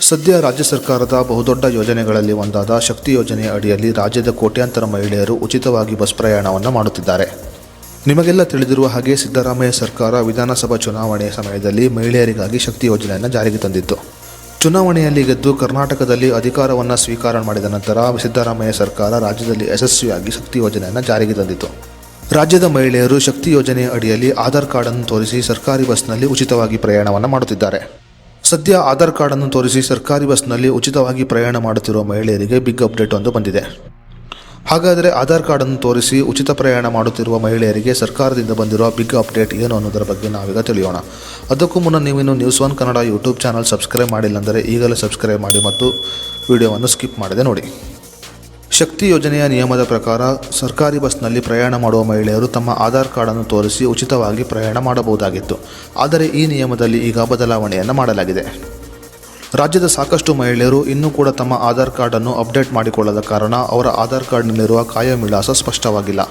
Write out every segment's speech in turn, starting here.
ಸದ್ಯ ರಾಜ್ಯ ಸರ್ಕಾರದ ಬಹುದೊಡ್ಡ ಯೋಜನೆಗಳಲ್ಲಿ ಒಂದಾದ ಶಕ್ತಿ ಯೋಜನೆಯ ಅಡಿಯಲ್ಲಿ ರಾಜ್ಯದ ಕೋಟ್ಯಾಂತರ ಮಹಿಳೆಯರು ಉಚಿತವಾಗಿ ಬಸ್ ಪ್ರಯಾಣವನ್ನು ಮಾಡುತ್ತಿದ್ದಾರೆ. ನಿಮಗೆಲ್ಲ ತಿಳಿದಿರುವ ಹಾಗೆ ಸಿದ್ದರಾಮಯ್ಯ ಸರ್ಕಾರ ವಿಧಾನಸಭಾ ಚುನಾವಣೆಯ ಸಮಯದಲ್ಲಿ ಮಹಿಳೆಯರಿಗಾಗಿ ಶಕ್ತಿ ಯೋಜನೆಯನ್ನು ಜಾರಿಗೆ ತಂದಿತ್ತು. ಚುನಾವಣೆಯಲ್ಲಿ ಗೆದ್ದು ಕರ್ನಾಟಕದಲ್ಲಿ ಅಧಿಕಾರವನ್ನು ಸ್ವೀಕಾರ ಮಾಡಿದ ನಂತರ ಸಿದ್ದರಾಮಯ್ಯ ಸರ್ಕಾರ ರಾಜ್ಯದಲ್ಲಿ ಯಶಸ್ವಿಯಾಗಿ ಶಕ್ತಿ ಯೋಜನೆಯನ್ನು ಜಾರಿಗೆ ತಂದಿತು ರಾಜ್ಯದ ಮಹಿಳೆಯರು ಶಕ್ತಿ ಯೋಜನೆಯ ಅಡಿಯಲ್ಲಿ ಆಧಾರ್ ಕಾರ್ಡನ್ನು ತೋರಿಸಿ ಸರ್ಕಾರಿ ಬಸ್ನಲ್ಲಿ ಉಚಿತವಾಗಿ ಪ್ರಯಾಣವನ್ನು ಮಾಡುತ್ತಿದ್ದಾರೆ. ಸದ್ಯ ಆಧಾರ್ ಕಾರ್ಡನ್ನು ತೋರಿಸಿ ಸರ್ಕಾರಿ ಬಸ್ನಲ್ಲಿ ಉಚಿತವಾಗಿ ಪ್ರಯಾಣ ಮಾಡುತ್ತಿರುವ ಮಹಿಳೆಯರಿಗೆ ಬಿಗ್ ಅಪ್ಡೇಟ್ ಒಂದು ಬಂದಿದೆ. ಹಾಗಾದರೆ ಆಧಾರ್ ಕಾರ್ಡನ್ನು ತೋರಿಸಿ ಉಚಿತ ಪ್ರಯಾಣ ಮಾಡುತ್ತಿರುವ ಮಹಿಳೆಯರಿಗೆ ಸರ್ಕಾರದಿಂದ ಬಂದಿರುವ ಬಿಗ್ ಅಪ್ಡೇಟ್ ಏನು ಅನ್ನೋದರ ಬಗ್ಗೆ ನಾವೀಗ ತಿಳಿಯೋಣ. ಅದಕ್ಕೂ ಮುನ್ನ ನೀವಿನ್ನು news one Kannada YouTube channel subscribe ಮಾಡಿಲ್ಲ ಅಂದರೆ ಈಗಲೇ ಸಬ್ಸ್ಕ್ರೈಬ್ ಮಾಡಿ ಮತ್ತು ವಿಡಿಯೋವನ್ನು ಸ್ಕಿಪ್ ಮಾಡದೆ ನೋಡಿ. ಶಕ್ತಿ ಯೋಜನೆಯ ನಿಯಮದ ಪ್ರಕಾರ ಸರ್ಕಾರಿ ಬಸ್ನಲ್ಲಿ ಪ್ರಯಾಣ ಮಾಡುವ ಮಹಿಳೆಯರು ತಮ್ಮ ಆಧಾರ್ ಕಾರ್ಡನ್ನು ತೋರಿಸಿ ಉಚಿತವಾಗಿ ಪ್ರಯಾಣ ಮಾಡಬಹುದಾಗಿತ್ತು. ಆದರೆ ಈ ನಿಯಮದಲ್ಲಿ ಈಗ ಬದಲಾವಣೆಯನ್ನು ಮಾಡಲಾಗಿದೆ. ರಾಜ್ಯದ ಸಾಕಷ್ಟು ಮಹಿಳೆಯರು ಇನ್ನೂ ಕೂಡ ತಮ್ಮ ಆಧಾರ್ ಕಾರ್ಡನ್ನು ಅಪ್ಡೇಟ್ ಮಾಡಿಕೊಳ್ಳದ ಕಾರಣ ಅವರ ಆಧಾರ್ ಕಾರ್ಡ್ನಲ್ಲಿರುವ ಕಾಯಂ ವಿಳಾಸ ಸ್ಪಷ್ಟವಾಗಿಲ್ಲ.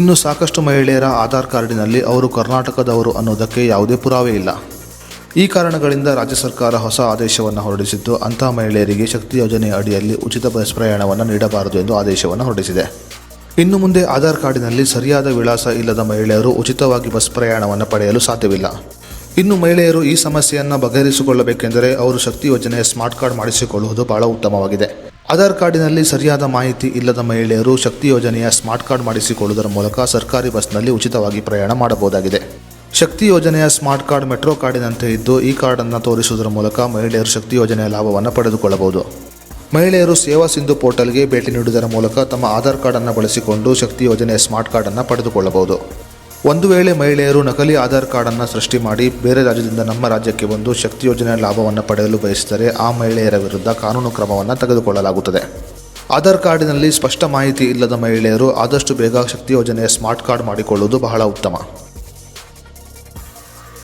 ಇನ್ನು ಸಾಕಷ್ಟು ಮಹಿಳೆಯರ ಆಧಾರ್ ಕಾರ್ಡಿನಲ್ಲಿ ಅವರು ಕರ್ನಾಟಕದವರು ಅನ್ನೋದಕ್ಕೆ ಯಾವುದೇ ಪುರಾವೆ ಇಲ್ಲ. ಈ ಕಾರಣಗಳಿಂದ ರಾಜ್ಯ ಸರ್ಕಾರ ಹೊಸ ಆದೇಶವನ್ನು ಹೊರಡಿಸಿದ್ದು ಅಂತಹ ಮಹಿಳೆಯರಿಗೆ ಶಕ್ತಿ ಯೋಜನೆಯ ಅಡಿಯಲ್ಲಿ ಉಚಿತ ಬಸ್ ಪ್ರಯಾಣವನ್ನು ನೀಡಬಾರದು ಎಂದು ಆದೇಶವನ್ನು ಹೊರಡಿಸಿದೆ. ಇನ್ನು ಮುಂದೆ ಆಧಾರ್ ಕಾರ್ಡಿನಲ್ಲಿ ಸರಿಯಾದ ವಿಳಾಸ ಇಲ್ಲದ ಮಹಿಳೆಯರು ಉಚಿತವಾಗಿ ಬಸ್ ಪ್ರಯಾಣವನ್ನು ಪಡೆಯಲು ಸಾಧ್ಯವಿಲ್ಲ. ಇನ್ನು ಮಹಿಳೆಯರು ಈ ಸಮಸ್ಯೆಯನ್ನು ಬಗೆಹರಿಸಿಕೊಳ್ಳಬೇಕೆಂದರೆ ಅವರು ಶಕ್ತಿ ಯೋಜನೆಯ ಸ್ಮಾರ್ಟ್ ಕಾರ್ಡ್ ಮಾಡಿಸಿಕೊಳ್ಳುವುದು ಬಹಳ ಉತ್ತಮವಾಗಿದೆ. ಆಧಾರ್ ಕಾರ್ಡಿನಲ್ಲಿ ಸರಿಯಾದ ಮಾಹಿತಿ ಇಲ್ಲದ ಮಹಿಳೆಯರು ಶಕ್ತಿ ಯೋಜನೆಯ ಸ್ಮಾರ್ಟ್ ಕಾರ್ಡ್ ಮಾಡಿಸಿಕೊಳ್ಳುವುದರ ಮೂಲಕ ಸರ್ಕಾರಿ ಬಸ್ನಲ್ಲಿ ಉಚಿತವಾಗಿ ಪ್ರಯಾಣ ಮಾಡಬಹುದಾಗಿದೆ. ಶಕ್ತಿ ಯೋಜನೆಯ ಸ್ಮಾರ್ಟ್ ಕಾರ್ಡ್ ಮೆಟ್ರೋ ಕಾರ್ಡಿನಂತೆ ಇದ್ದು, ಈ ಕಾರ್ಡನ್ನು ತೋರಿಸುವುದರ ಮೂಲಕ ಮಹಿಳೆಯರು ಶಕ್ತಿ ಯೋಜನೆಯ ಲಾಭವನ್ನು ಪಡೆದುಕೊಳ್ಳಬಹುದು. ಮಹಿಳೆಯರು ಸೇವಾ ಸಿಂಧು ಪೋರ್ಟಲ್ಗೆ ಭೇಟಿ ನೀಡುವುದರ ಮೂಲಕ ತಮ್ಮ ಆಧಾರ್ ಕಾರ್ಡನ್ನು ಬಳಸಿಕೊಂಡು ಶಕ್ತಿ ಯೋಜನೆಯ ಸ್ಮಾರ್ಟ್ ಕಾರ್ಡನ್ನು ಪಡೆದುಕೊಳ್ಳಬಹುದು. ಒಂದು ವೇಳೆ ಮಹಿಳೆಯರು ನಕಲಿ ಆಧಾರ್ ಕಾರ್ಡನ್ನು ಸೃಷ್ಟಿ ಮಾಡಿ ಬೇರೆ ರಾಜ್ಯದಿಂದ ನಮ್ಮ ರಾಜ್ಯಕ್ಕೆ ಬಂದು ಶಕ್ತಿ ಯೋಜನೆಯ ಲಾಭವನ್ನು ಪಡೆಯಲು ಬಯಸಿದರೆ ಆ ಮಹಿಳೆಯರ ವಿರುದ್ಧ ಕಾನೂನು ಕ್ರಮವನ್ನು ತೆಗೆದುಕೊಳ್ಳಲಾಗುತ್ತದೆ. ಆಧಾರ್ ಕಾರ್ಡಿನಲ್ಲಿ ಸ್ಪಷ್ಟ ಮಾಹಿತಿ ಇಲ್ಲದ ಮಹಿಳೆಯರು ಆದಷ್ಟು ಬೇಗ ಶಕ್ತಿ ಯೋಜನೆಯ ಸ್ಮಾರ್ಟ್ ಕಾರ್ಡ್ ಮಾಡಿಕೊಳ್ಳುವುದು ಬಹಳ ಉತ್ತಮ.